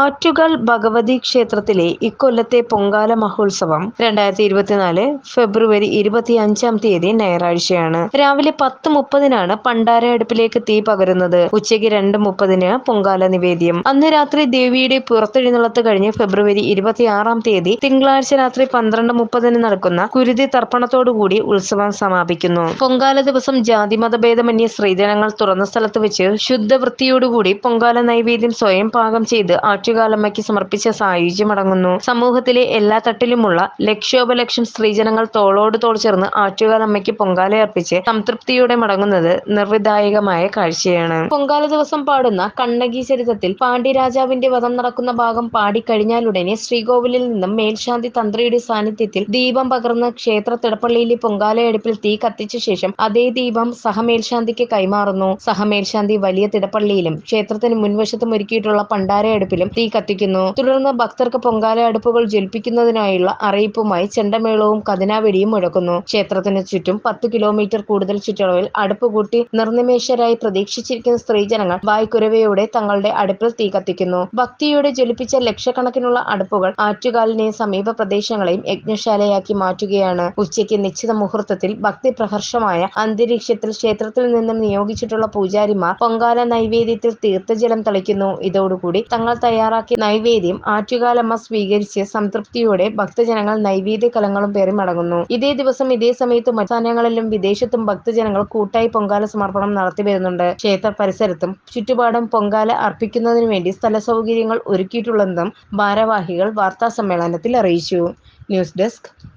ആറ്റുകാൽ ഭഗവതി ക്ഷേത്രത്തിലെ ഇക്കൊല്ലത്തെ പൊങ്കാല മഹോത്സവം രണ്ടായിരത്തി ഇരുപത്തിനാല് ഫെബ്രുവരി ഇരുപത്തി അഞ്ചാം തീയതി ഞായറാഴ്ചയാണ്. രാവിലെ പത്ത് മുപ്പതിനാണ് പണ്ടാര അടുപ്പിലേക്ക് തീ പകരുന്നത്. ഉച്ചയ്ക്ക് രണ്ട് മുപ്പതിന് പൊങ്കാല നിവേദ്യം. അന്ന് രാത്രി ദേവിയുടെ പുറത്തെഴുന്നള്ളത്ത് കഴിഞ്ഞ് ഫെബ്രുവരി ഇരുപത്തിയാറാം തീയതി തിങ്കളാഴ്ച രാത്രി പന്ത്രണ്ട് മുപ്പതിന് നടക്കുന്ന കുരുതി തർപ്പണത്തോടുകൂടി ഉത്സവം സമാപിക്കുന്നു. പൊങ്കാല ദിവസം ജാതി മതഭേദമന്യ സ്ത്രീജനങ്ങൾ തുറന്ന സ്ഥലത്ത് വെച്ച് ശുദ്ധവൃത്തിയോടുകൂടി പൊങ്കാല നൈവേദ്യം സ്വയം പാകം ചെയ്ത് ആറ്റുകാലമ്മയ്ക്ക് സമർപ്പിച്ച സായുജ്യമടങ്ങുന്നു. സമൂഹത്തിലെ എല്ലാ തട്ടിലുമുള്ള ലക്ഷോപലക്ഷം സ്ത്രീജനങ്ങൾ തോളോട് തോൾ ചേർന്ന് ആറ്റുകാലമ്മയ്ക്ക് പൊങ്കാല അർപ്പിച്ച് സംതൃപ്തിയോടെ മടങ്ങുന്നത് നിർവിധായകമായ കാഴ്ചയാണ്. പൊങ്കാല ദിവസം പാടുന്ന കണ്ണകി ചരിതത്തിൽ പാണ്ഡ്യരാജാവിന്റെ വധം നടക്കുന്ന ഭാഗം പാടിക്കഴിഞ്ഞാലുടനെ ശ്രീകോവിലിൽ നിന്നും മേൽശാന്തി തന്ത്രിയുടെ സാന്നിധ്യത്തിൽ ദീപം പകർന്ന ക്ഷേത്ര തിടപ്പള്ളിയിലെ പൊങ്കാലയടുപ്പിൽ തീ കത്തിച്ച ശേഷം അതേ ദീപം സഹമേൽശാന്തിക്ക് കൈമാറുന്നു. സഹമേൽശാന്തി വലിയ തിടപ്പള്ളിയിലും ക്ഷേത്രത്തിന് മുൻവശത്തും ഒരുക്കിയിട്ടുള്ള പണ്ടാര അടുപ്പിലും തീ കത്തിക്കുന്നു. തുടർന്ന് ഭക്തർക്ക് പൊങ്കാല അടുപ്പുകൾ ജ്വലിപ്പിക്കുന്നതിനായുള്ള അറിയിപ്പുമായി ചെണ്ടമേളവും കതിനാവെടിയും മുഴക്കുന്നു. ക്ഷേത്രത്തിന് ചുറ്റും പത്ത് കിലോമീറ്റർ കൂടുതൽ ചുറ്റളവിൽ അടുപ്പ് കൂട്ടി നിർനിമേഷരായി പ്രതീക്ഷിച്ചിരിക്കുന്ന സ്ത്രീജനങ്ങൾ വായ്ക്കുരവയോടെ തങ്ങളുടെ അടുപ്പിൽ തീ കത്തിക്കുന്നു. ഭക്തിയോടെ ജ്വലിപ്പിച്ച ലക്ഷക്കണക്കിനുള്ള അടുപ്പുകൾ ആറ്റുകാലിനെയും സമീപ പ്രദേശങ്ങളെയും യജ്ഞശാലയാക്കി മാറ്റുകയാണ്. ഉച്ചയ്ക്ക് നിശ്ചിത മുഹൂർത്തത്തിൽ ഭക്തി പ്രഹർഷമായ അന്തരീക്ഷത്തിൽ ക്ഷേത്രത്തിൽ നിന്നും നിയോഗിച്ചിട്ടുള്ള പൂജാരിമാർ പൊങ്കാല നൈവേദ്യത്തിൽ തീർത്ഥജലം തളിക്കുന്നു. ഇതോടുകൂടി തങ്ങൾ തയ്യാറാക്കിയ നൈവേദ്യം ആറ്റുകാലമ്മ സ്വീകരിച്ച് സംതൃപ്തിയോടെ ഭക്തജനങ്ങൾ നൈവേദ്യ കലങ്ങളും പേറി മടങ്ങുന്നു. ഇതേ ദിവസം ഇതേ സമയത്ത് സംസ്ഥാനങ്ങളിലും വിദേശത്തും ഭക്തജനങ്ങൾ കൂട്ടായി പൊങ്കാല സമർപ്പണം നടത്തി വരുന്നുണ്ട്. ക്ഷേത്ര പരിസരത്തും ചുറ്റുപാടും പൊങ്കാല അർപ്പിക്കുന്നതിനു വേണ്ടി സ്ഥല സൗകര്യങ്ങൾ ഒരുക്കിയിട്ടുള്ളതെന്നും ഭാരവാഹികൾ വാർത്താ സമ്മേളനത്തിൽ അറിയിച്ചു. News desk